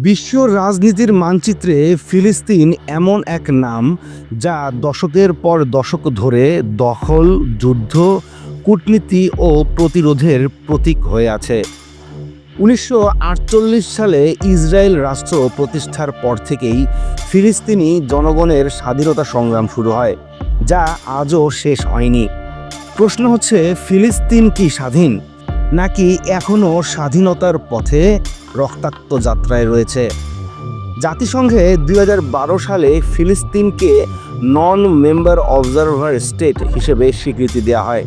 বিশ্ব রাজনীতির মানচিত্রে ফিলিস্তিন এমন এক নাম যা দশকের পর দশক ধরে দখল, যুদ্ধ, কূটনীতি ও প্রতিরোধের প্রতীক হয়ে আছে। উনিশশো আটচল্লিশ সালে ইসরায়েল রাষ্ট্র প্রতিষ্ঠার পর থেকেই ফিলিস্তিনি জনগণের স্বাধীনতা সংগ্রাম শুরু হয়, যা আজও শেষ হয়নি। প্রশ্ন হচ্ছে, ফিলিস্তিন কি স্বাধীন? নাকি এখনও স্বাধীনতার পথে রক্তাক্ত যাত্রায় রয়েছে। জাতিসংঘে দুই হাজার বারো সালে ফিলিস্তিনকে নন মেম্বার অবজারভার স্টেট হিসেবে স্বীকৃতি দেওয়া হয়,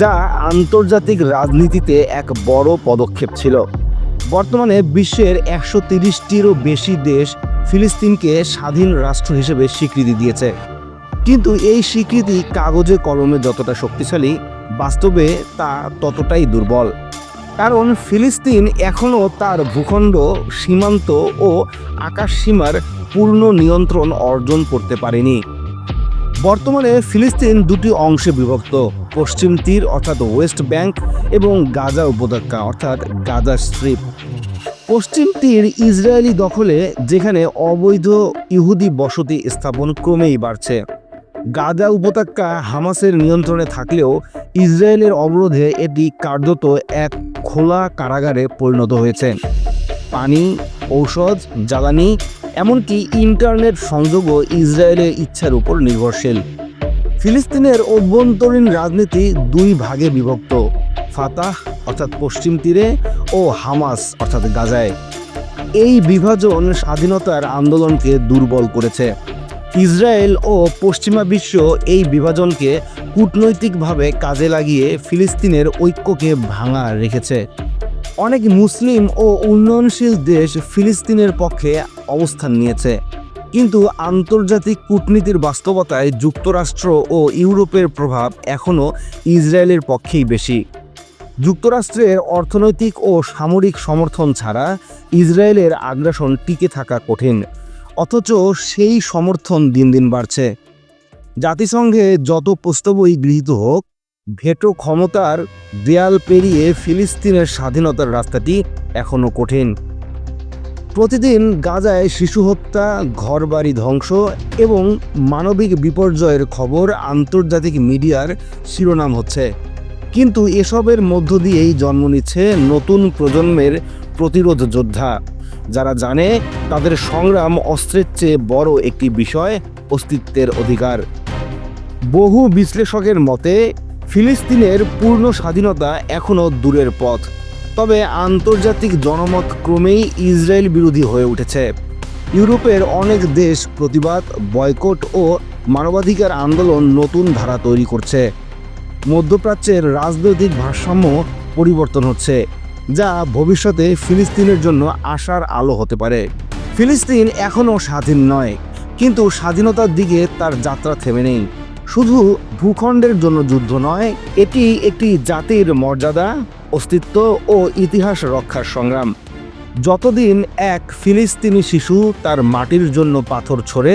যা আন্তর্জাতিক রাজনীতিতে এক বড় পদক্ষেপ ছিল। বর্তমানে বিশ্বের একশো তিরিশটিরও বেশি দেশ ফিলিস্তিনকে স্বাধীন রাষ্ট্র হিসেবে স্বীকৃতি দিয়েছে। কিন্তু এই স্বীকৃতি কাগজে কলমে যতটা শক্তিশালী, বাস্তবে তা ততটাই দুর্বল। কারণ ফিলিস্তিন এখনও তার ভূখণ্ড, সীমান্ত ও আকাশ সীমার পূর্ণ নিয়ন্ত্রণ অর্জন করতে পারেনি। বর্তমানে ফিলিস্তিন দুটি অংশে বিভক্ত, পশ্চিম তীর অর্থাৎ ওয়েস্ট ব্যাংক এবং গাজা উপত্যকা অর্থাৎ গাজা স্ট্রিপ। পশ্চিম তীর ইসরায়েলি দখলে, যেখানে অবৈধ ইহুদি বসতি স্থাপন ক্রমেই বাড়ছে। গাজা উপত্যকা হামাসের নিয়ন্ত্রণে থাকলেও ইসরায়েলের অবরোধে এটি কার্যত এক খোলা কারাগারে পরিণত হয়েছে। পানি, ঔষধ, জ্বালানি, এমনকি ইন্টারনেট সংযোগও ইসরায়েলের ইচ্ছার উপর নির্ভরশীল। ফিলিস্তিনের অভ্যন্তরীণ রাজনীতি দুই ভাগে বিভক্ত, ফাতাহ, অর্থাৎ পশ্চিম তীরে, ও হামাস, অর্থাৎ গাজায়। এই বিভাজন স্বাধীনতার আন্দোলনকে দুর্বল করেছে। ইসরায়েল ও পশ্চিমা বিশ্ব এই বিভাজনকে কূটনৈতিকভাবে কাজে লাগিয়ে ফিলিস্তিনের ঐক্যকে ভাঙা রেখেছে। অনেক মুসলিম ও উন্নয়নশীল দেশ ফিলিস্তিনের পক্ষে অবস্থান নিয়েছে। কিন্তু আন্তর্জাতিক কূটনীতির বাস্তবতায় যুক্তরাষ্ট্র ও ইউরোপের প্রভাব এখনও ইসরায়েলের পক্ষেই বেশি। যুক্তরাষ্ট্রের অর্থনৈতিক ও সামরিক সমর্থন ছাড়া ইসরায়েলের আগ্রাসন টিকে থাকা কঠিন। অথচ সেই সমর্থন দিন দিন বাড়ছে। জাতিসংঘে যত প্রস্তাবই গৃহীত হোক, ভেটো ক্ষমতার দেয়াল পেরিয়ে ফিলিস্তিনের স্বাধীনতার রাস্তাটি এখনও কঠিন। প্রতিদিন গাজায় শিশু হত্যা, ঘরবাড়ি ধ্বংস এবং মানবিক বিপর্যয়ের খবর আন্তর্জাতিক মিডিয়ার শিরোনাম হচ্ছে। কিন্তু এসবের মধ্য দিয়েই জন্ম নিচ্ছে নতুন প্রজন্মের প্রতিরোধ যোদ্ধা। যারা জানে, তাদের সংগ্রাম অস্ত্রের চেয়ে বড় একটি বিষয় অস্তিত্বের অধিকার। বহু বিশ্লেষকের মতে, ফিলিস্তিনের পূর্ণ স্বাধীনতা এখনও দূরের পথ। তবে আন্তর্জাতিক জনমত ক্রমেই ইসরায়েল বিরোধী হয়ে উঠেছে। ইউরোপের অনেক দেশ প্রতিবাদ, বয়কট ও মানবাধিকার আন্দোলন নতুন ধারা তৈরি করছে। মধ্যপ্রাচ্যের রাজনৈতিক ভারসাম্য পরিবর্তন হচ্ছে। যা ভবিষ্যতে ফিলিস্তিনের জন্য আশার আলো হতে পারে। ফিলিস্তিন এখনও স্বাধীন নয়, কিন্তু স্বাধীনতার দিকে তার যাত্রা থেমে নেই। শুধু ভূখণ্ডের জন্য যুদ্ধ নয়, এটি একটি জাতির মর্যাদা, অস্তিত্ব ও ইতিহাস রক্ষার সংগ্রাম। যতদিন এক ফিলিস্তিনি শিশু তার মাটির জন্য পাথর ছোড়ে,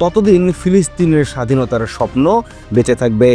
ততদিন ফিলিস্তিনের স্বাধীনতার স্বপ্ন বেঁচে থাকবে।